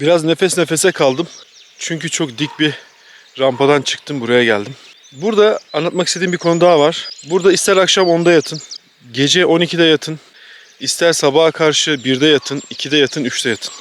Biraz nefes nefese kaldım. Çünkü çok dik bir rampadan çıktım buraya geldim. Burada anlatmak istediğim bir konu daha var. Burada ister akşam 10'da yatın, gece 12'de yatın, ister sabaha karşı 1'de yatın, 2'de yatın, 3'te yatın.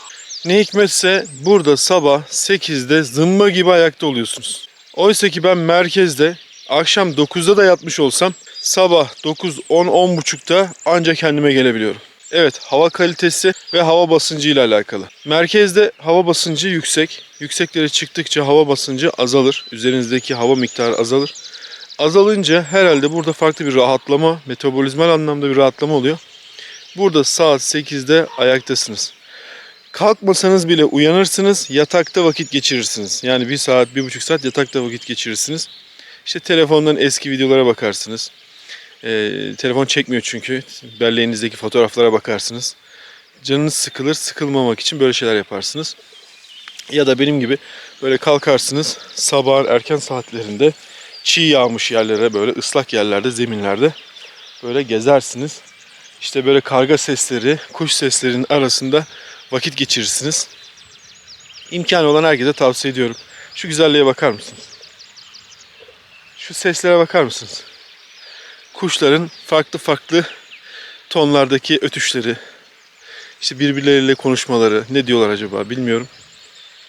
Ne hikmetse burada sabah 8'de zımba gibi ayakta oluyorsunuz. Oysa ki ben merkezde akşam 9'da da yatmış olsam sabah 9, 10, 10.30'da ancak kendime gelebiliyorum. Evet hava kalitesi ve hava basıncı ile alakalı. Merkezde hava basıncı yüksek. Yükseklere çıktıkça hava basıncı azalır. Üzerinizdeki hava miktarı azalır. Azalınca herhalde burada farklı bir rahatlama, metabolizmal anlamda bir rahatlama oluyor. Burada saat 8'de ayaktasınız. Kalkmasanız bile uyanırsınız, yatakta vakit geçirirsiniz. Yani bir saat, bir buçuk saat yatakta vakit geçirirsiniz. İşte telefondan eski videolara bakarsınız. Ee, telefon çekmiyor çünkü. Belleğinizdeki fotoğraflara bakarsınız. Canınız sıkılır, sıkılmamak için böyle şeyler yaparsınız. Ya da benim gibi böyle kalkarsınız sabahın erken saatlerinde çiğ yağmış yerlere böyle ıslak yerlerde, zeminlerde böyle gezersiniz. İşte böyle karga sesleri, kuş seslerinin arasında vakit geçirirsiniz. İmkanı olan herkese tavsiye ediyorum. Şu güzelliğe bakar mısınız? Şu seslere bakar mısınız? Kuşların farklı farklı tonlardaki ötüşleri, işte birbirleriyle konuşmaları, ne diyorlar acaba bilmiyorum.